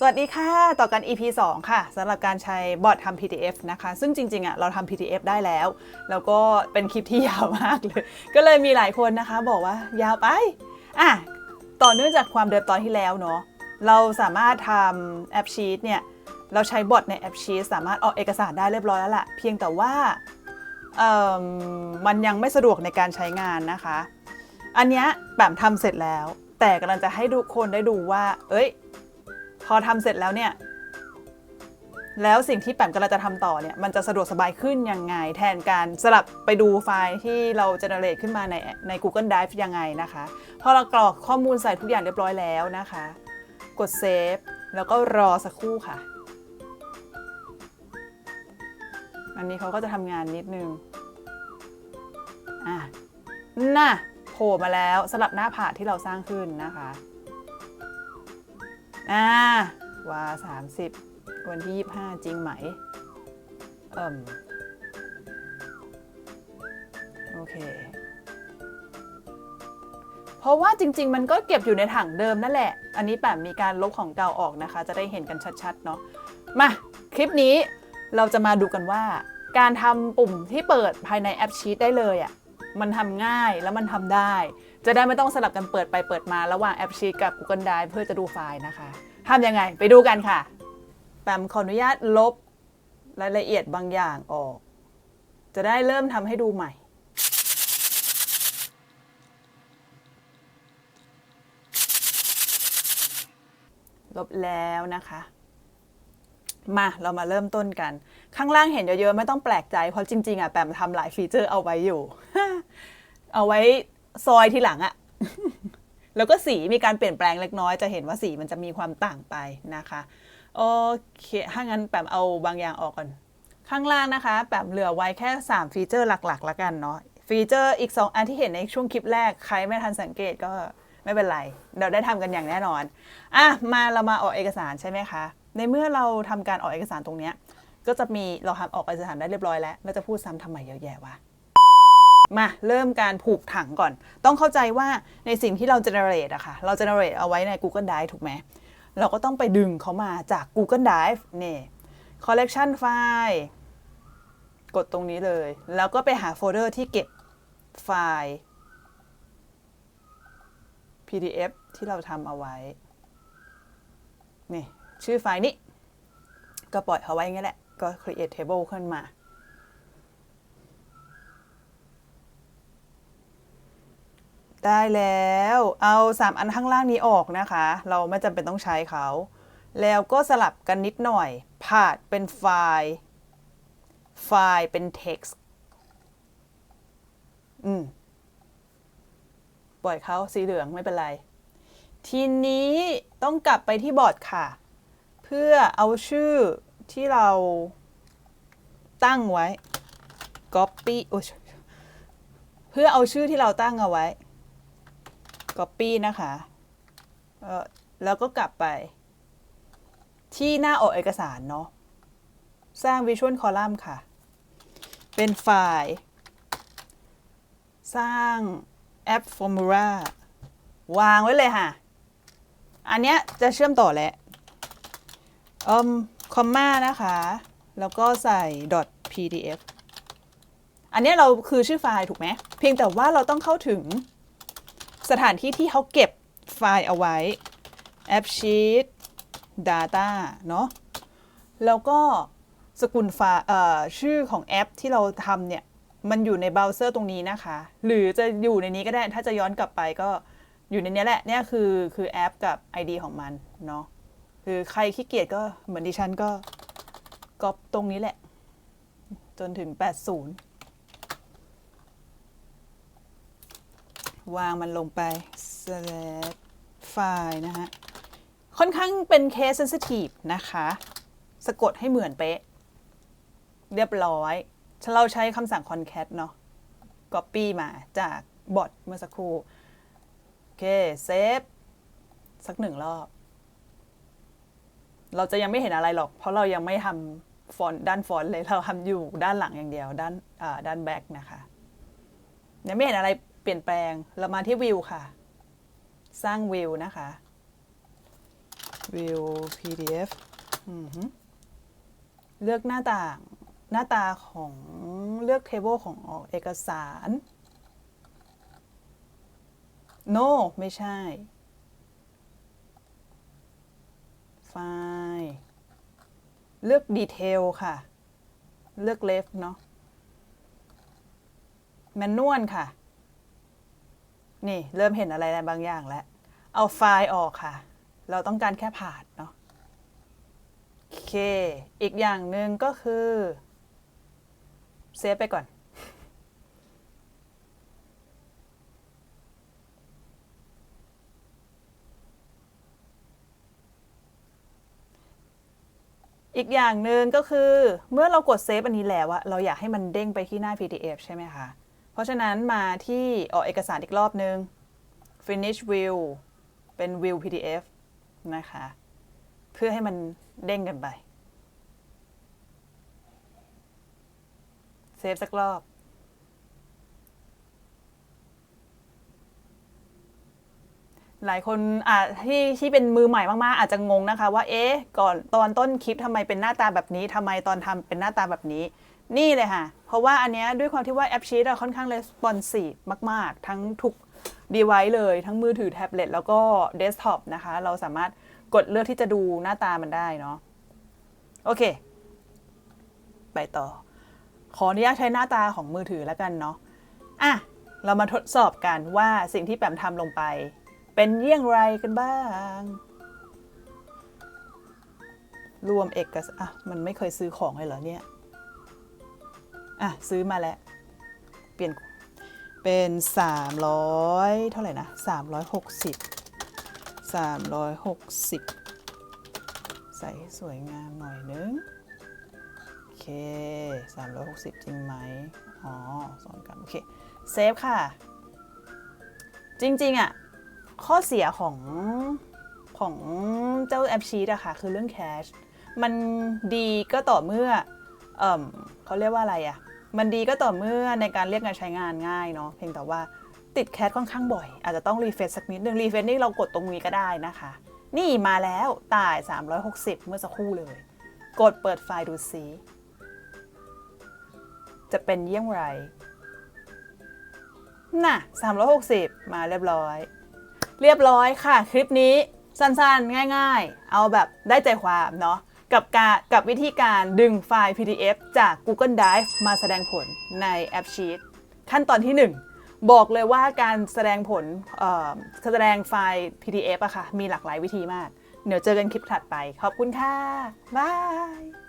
สวัสดีค่ะ ต่อกัน EP 2 ค่ะสำหรับการใช้บอททำ PDF นะคะ ซึ่งจริงๆอะเราทำ PDF ได้แล้ว แล้วก็เป็นคลิปที่ยาวมากเลย ก็เลยมีหลายคนนะคะ บอกว่ายาวไปอะต่อเนื่องจากความเดิมตอนที่แล้วเนาะเราสามารถทำแอปชีตเนี่ย เราใช้บอทในแอปชีตสามารถออกเอกสารได้เรียบร้อยแล้วล่ะ เพียงแต่ว่าเออมมันยังไม่สะดวกในการใช้งานนะคะ อันเนี้ยแบบทำเสร็จแล้ว แต่กำลังจะให้ดูคนได้ดูว่า เอ้ย พอทำเสร็จแล้วเนี่ย แล้วสิ่งที่แปมกำลังจะทำต่อเนี่ย มันจะสะดวกสบายขึ้นยังไง แทนการสลับไปดูไฟล์ที่เราเจเนเรตขึ้นมาในใน Google Drive ยังไงนะคะ พอเรากรอกข้อมูลใส่ทุกอย่างเรียบร้อยแล้วนะคะ กดเซฟแล้วก็รอสักครู่ค่ะอันนี้เขาก็จะทำงานนิดนึง อะ น่ะ โผล่มาแล้วสลับหน้าผาที่เราสร้างขึ้นนะคะ อ่าวาสามสิบวันที่ยี่ห้าจริงไหม เอิ่ม โอเค เพราะว่าจริง ๆ มันก็เก็บอยู่ในถังเดิมนั่นแหละ อันนี้แปมมีการลบของเก่าออกนะคะ จะได้เห็นกันชัดๆ เนาะ มา คลิปนี้เราจะมาดูกันว่า การทำปุ่มที่เปิดภายในแอปชีตได้เลยอะ่ะ มันทำง่ายแล้วมันทำได้ จะได้ไม่ต้องสลับกันเปิดไปเปิดมาระหว่างแอปชีตกับ Google Drive เพื่อจะดูไฟล์นะคะทำยังไงไปดูกันค่ะแปมขออนุญาตลบรายละเอียดบางอย่างออก จะได้เริ่มทำให้ดูใหม่ลบแล้วนะคะ มาเรามาเริ่มต้นกัน ข้างล่างเห็นเยอะๆ ไม่ต้องแปลกใจ เพราะจริง ๆอะแปมทำหลายฟีเจอร์เอาไว้อยู่ เอาไว้ ซอยทีหลังอะแล้วก็สีมีการเปลี่ยนแปลงเล็กน้อยจะเห็นว่าสีมันจะมีความต่างไปนะคะโอเคถ้างั้นแปมเอาบางอย่างออกก่อน ข้างล่างนะคะแปมเหลือไว้แค่ 3 ฟีเจอร์หลักๆแล้วกันเนาะฟีเจอร์อีก 2 อันที่เห็นในช่วงคลิปแรกใครไม่ทันสังเกตก็ไม่เป็นไรเดี๋ยวได้ทำกันอย่างแน่นอนอะมาเรามาออกเอกสารใช่ไหมคะ ในเมื่อเราทำการออกเอกสารตรงเนี้ยก็จะมีเราทำออกเอกสารได้เรียบร้อยแล้วเราจะพูดซ้ำทำไมเยอะแยะวะ มาเริ่มการผูกถังก่อน ต้องเข้าใจว่าในสิ่งที่เรา generate อะค่ะ เรา generate เอาไว้ใน Google Drive ถูกไหม เราก็ต้องไปดึงเขามาจาก Google Drive นี่ collection file กดตรงนี้เลย แล้วก็ไปหาโฟลเดอร์ที่เก็บไฟล์ PDF ที่เราทำเอาไว้ นี่ ชื่อไฟล์นี้ ก็ปล่อยเขาไว้อย่างนี้แหละ ก็ create table ขึ้นมา ได้แล้ว เอา 3 อันข้างล่างนี้ออกนะคะ เราไม่จำเป็นต้องใช้เขา แล้วก็สลับกันนิดหน่อย ผาดเป็นไฟล์ ไฟล์เป็น text อืม ปล่อยเขาสีเหลืองไม่เป็นไร ทีนี้ต้องกลับไปที่บอร์ดค่ะ เพื่อเอาชื่อที่เราตั้งไว้ copy เพื่อเอาชื่อที่เราตั้งเอาไว้ Copy นะคะเออแล้วก็กลับไป ที่หน้าออกเอกสารเนาะสร้าง Visual Column ค่ะ เป็นไฟล์ สร้างแอป Formula วางไว้เลยค่ะ อันเนี้ยจะเชื่อมต่อแหละอืมคอมมานะคะ แล้วก็ใส่ .pdf อันนี้เราคือชื่อไฟล์ถูกไหม เพียงแต่ว่าเราต้องเข้าถึง สถานที่ที่เขาเก็บไฟล์เอาไว้แอปชีต Data เนาะแล้วก็สกุลไฟล์ชื่อของแอปที่เราทำเนี่ย มันอยู่ในเบราว์เซอร์ตรงนี้นะคะ หรือจะอยู่ในนี้ก็ได้ถ้าจะย้อนกลับไปก็อยู่ในนี้แหละเนี่ยคือคือแอปกับ ID ของมันเนาะคือใครขี้เกียจก็เหมือนดิฉันก็ก๊อปตรงนี้แหละ จนถึง 80 วางมันลงไป select file นะฮะ ค่อนข้างเป็น case sensitive นะคะ สะกดให้เหมือนเป๊ะ เรียบร้อยเราใช้คำสั่ง concat เนาะ copy มาจากบอทเมื่อสักครู่ โอเค เซฟ สักหนึ่งรอบ เราจะยังไม่เห็นอะไรหรอก เพราะเรายังไม่ทำฟอนต์ด้านฟอนต์เลย เราทำอยู่ด้านหลังอย่างเดียว ด้านด้านแบ็กนะคะ ยังไม่เห็นอะไร ปลี่ยนแปลง เรามาที่วิวค่ะ สร้างวิวนะคะ view PDF เลือกหน้าต่างหน้าตาของเลือก table ของเอกสาร no ไม่ใช่ ไฟล์เลือก detail ค่ะ เลือก left เนาะ manual ค่ะ นี่เริ่มเห็นอะไรบางอย่างแล้ว เอาไฟล์ออกค่ะ เราต้องการแค่ผ่านเนาะโอเค อีกอย่างหนึ่งก็คือเซฟไปก่อน อีกอย่างหนึ่งก็คือเมื่อเรากดเซฟอันนี้แล้วอะเราอยากให้มันเด้งไปที่หน้า PDF ใช่ไหมคะ เพราะฉะนั้นมาที่ออกเอกสารอีกรอบนึง finish view เป็น view PDF นะคะ เพื่อให้มันเด้งกันไป เซฟสักรอบหลายคนอ่าที่ที่เป็นมือใหม่มากๆ อาจจะงงนะคะว่าเอ๊ะก่อนตอนต้นคลิปทำไมเป็นหน้าตาแบบนี้ทำไมตอนทำเป็นหน้าตาแบบนี้ นี่เลยค่ะ เพราะว่าอันเนี้ยด้วยความที่ว่าแอปชีตค่อนข้าง responsive มาก ๆ ทั้งทุก device เลย ทั้งมือถือแท็บเล็ตแล้วก็เดสก์ท็อปนะคะ เราสามารถกดเลือกที่จะดูหน้าตามันได้เนาะโอเค ไปต่อ ขออนุญาตใช้หน้าตาของมือถือแล้วกันเนาะอะ เรามาทดสอบกันว่าสิ่งที่แปมทำลงไป เป็นเยี่ยงไรกันบ้าง รวมเอกสารอะ มันไม่เคยซื้อของเลยเหรอเนี่ย อะซื้อมาแล้ว เปลี่ยนเป็น 300 เท่าไหร่นะ 360 360 ใส่สวยงามหน่อยนึง โอเค 360 จริงไหมอ๋อสอนกันโอเค เซฟค่ะ จริงๆอะ ข้อเสียของของเจ้าแอปชีตอะค่ะ คือเรื่องแคช มันดีก็ต่อเมื่อเอ่มเขาเรียกว่าอะไรอะ มันดีก็ต่อเมื่อในการเรียกงานใช้งานง่ายเนาะเพียงแต่ว่าติดแคชค่อนข้างบ่อย อาจจะต้องรีเฟซสักนิดนึงรีเฟซนี่เรากดตรงนี้ก็ได้นะคะ นี่มาแล้วตาย 360 เมื่อสักครู่เลย กดเปิดไฟล์ดูซิจะเป็นเยี่ยงไรน่ะ 360 มาเรียบร้อย เรียบร้อยค่ะ คลิปนี้สั้นๆ ง่าย ๆ เอาแบบได้ใจความเนาะ กับการกับวิธีการดึงไฟล์ PDF จาก Google Drive มาแสดงผลในแอป Sheet ขั้นตอนที่ 1 บอกเลยว่าการแสดงผลแสดงไฟล์ PDF อะค่ะ มีหลากหลายวิธีมาก เดี๋ยวเจอกันคลิปถัดไป ขอบคุณค่ะ บาย